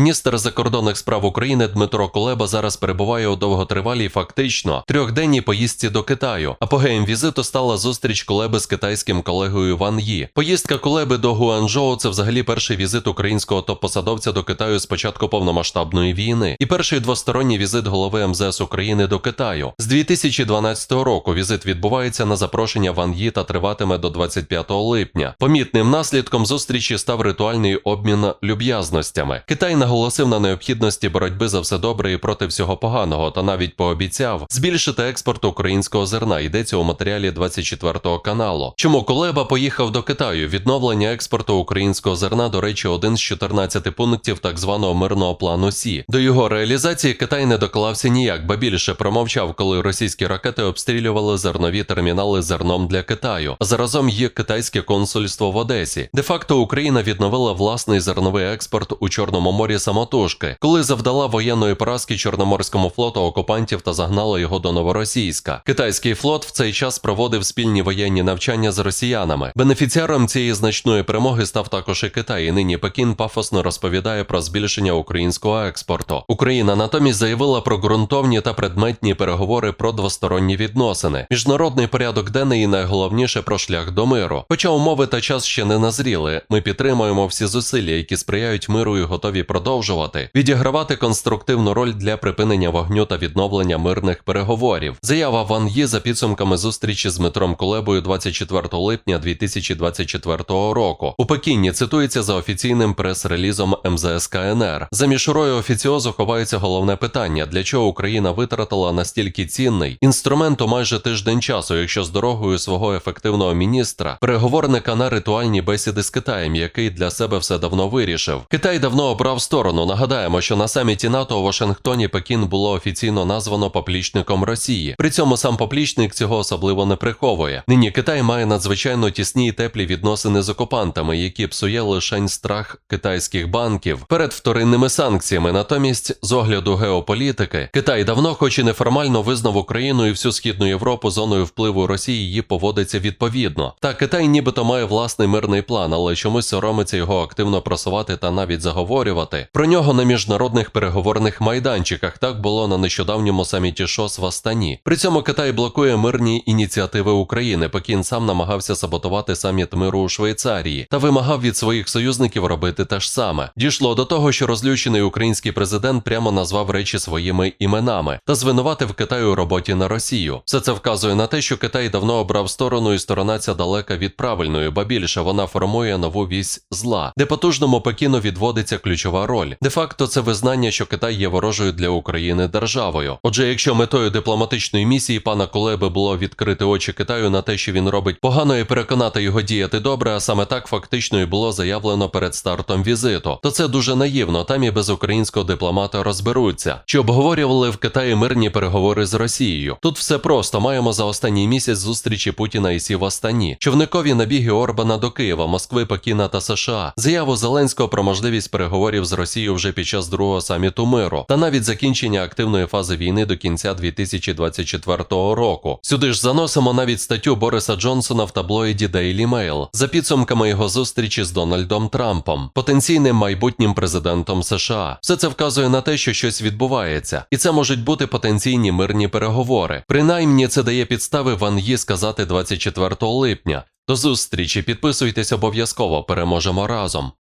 Міністр закордонних справ України Дмитро Кулеба зараз перебуває у довготривалій, фактично трьохденній поїздці до Китаю. Апогеєм візиту стала зустріч Кулеби з китайським колегою Ван Ї. Поїздка Кулеби до Гуанчжоу – це взагалі перший візит українського топ-посадовця до Китаю з початку повномасштабної війни і перший двосторонній візит голови МЗС України до Китаю. З 2012 року візит відбувається на запрошення Ван Ї та триватиме до 25 липня. Помітним наслідком зустрічі став ритуальний обмін люб'язностями. Китай наголосив на необхідності боротьби за все добре і проти всього поганого, та навіть пообіцяв збільшити експорт українського зерна. Йдеться у матеріалі 24 каналу. Чому Кулеба поїхав до Китаю? Відновлення експорту українського зерна, до речі, один з 14 пунктів так званого мирного плану Сі. До його реалізації Китай не доклався ніяк, ба більше промовчав, коли російські ракети обстрілювали зернові термінали зерном для Китаю. Заразом є китайське консульство в Одесі. Де-факто Україна відновила власний зерновий експорт у Чорному морі самотужки, коли завдала воєнної поразки Чорноморському флоту окупантів та загнала його до Новоросійська. Китайський флот в цей час проводив спільні воєнні навчання з росіянами. Бенефіціаром цієї значної перемоги став також і Китай. І нині Пекін пафосно розповідає про збільшення українського експорту. Україна натомість заявила про ґрунтовні та предметні переговори про двосторонні відносини. Міжнародний порядок денний і найголовніше про шлях до миру. Хоча умови та час ще не назріли, ми підтримуємо всі зусилля, які сприяють миру і готові продовжувати відігравати конструктивну роль для припинення вогню та відновлення мирних переговорів. Заява Ван Ї за підсумками зустрічі з Дмитром Кулебою 24 липня 2024 року. У Пекіні цитується за офіційним прес-релізом МЗС КНР. За мішурою офіціозу ховається головне питання: для чого Україна витратила настільки цінний інструмент у майже тиждень часу, якщо з дорогою свого ефективного міністра, переговорника на ритуальні бесіди з Китаєм, який для себе все давно вирішив. Китай давно обрав сторону. Нагадаємо, що на саміті НАТО у Вашингтоні Пекін було офіційно названо поплічником Росії. При цьому сам поплічник цього особливо не приховує. Нині Китай має надзвичайно тісні і теплі відносини з окупантами, які псує лишень страх китайських банків перед вторинними санкціями. Натомість, з огляду геополітики, Китай давно, хоч і неформально визнав Україну і всю східну Європу зоною впливу Росії, її поводиться відповідно. Та Китай нібито має власний мирний план, але чомусь соромиться його активно просувати та навіть заговорювати. Про нього на міжнародних переговорних майданчиках так було на нещодавньому саміті ШОС в Астані. При цьому Китай блокує мирні ініціативи України. Пекін сам намагався саботувати саміт миру у Швейцарії та вимагав від своїх союзників робити те ж саме. Дійшло до того, що розлючений український президент прямо назвав речі своїми іменами та звинуватив Китай у роботі на Росію. Все це вказує на те, що Китай давно обрав сторону, і сторона ця далека від правильної, ба більше вона формує нову вісь зла, де потужному Пекіну відводиться ключова роль. Де-факто це визнання, що Китай є ворожою для України державою. Отже, якщо метою дипломатичної місії пана Кулеби було відкрити очі Китаю на те, що він робить погано, і переконати його діяти добре, а саме так фактично і було заявлено перед стартом візиту, то це дуже наївно. Там і без українського дипломата розберуться, чи обговорювали в Китаї мирні переговори з Росією. Тут все просто маємо за останній місяць зустрічі Путіна і Сі в Астані, човникові набіги Орбана до Києва, Москви, Пекіна та США, заяву Зеленського про можливість переговорів з Росією вже під час другого саміту миру, та навіть закінчення активної фази війни до кінця 2024 року. Сюди ж заносимо навіть статтю Бориса Джонсона в таблоїді Daily Mail за підсумками його зустрічі з Дональдом Трампом, потенційним майбутнім президентом США. Все це вказує на те, що щось відбувається, і це можуть бути потенційні мирні переговори. Принаймні, це дає підстави Ван Ї сказати 24 липня. До зустрічі, підписуйтесь обов'язково, переможемо разом.